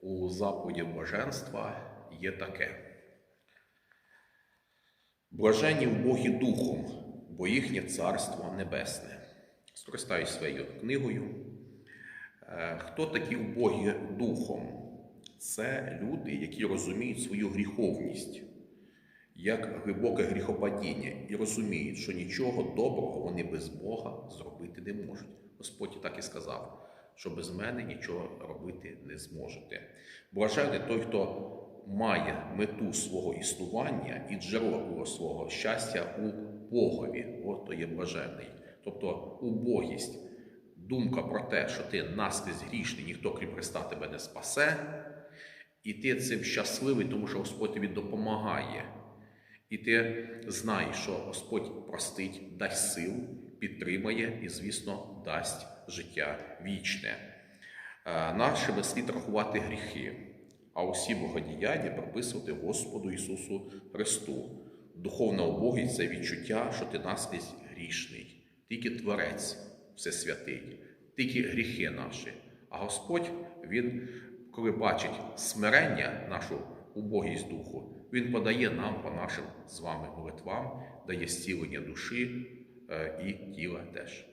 у заповіді блаженства є таке. Блаженні в Богі Духом, бо їхнє царство небесне. Скористаюсь своєю книгою. Е, Хто такі в Богі Духом? Це люди, які розуміють свою гріховність як глибоке гріхопадіння і розуміють, що нічого доброго вони без Бога зробити не можуть. Господь так і сказав, що без мене нічого робити не зможете. Блажений той, хто має мету свого існування і джерело свого щастя у Богові. От то є блажений. Тобто убогість, думка про те, що ти наскрізь грішний, ніхто крім Христа тебе не спасе, і ти цим щасливий, тому що Господь тобі допомагає. І ти знаєш, що Господь простить, дасть сил, підтримає і, звісно, дасть життя вічне. Е, Нашими слід рахувати гріхи, а усі богодіяння приписувати Господу Ісусу Христу. Духовна убогість це відчуття, що ти наскрізь грішний, тільки Творець Всесвятий, тільки гріхи наші. А Господь, Він, коли бачить смирення, нашу убогість духу, Він подає нам по нашим з вами молитвам, дає зцілення душі е, і тіла теж.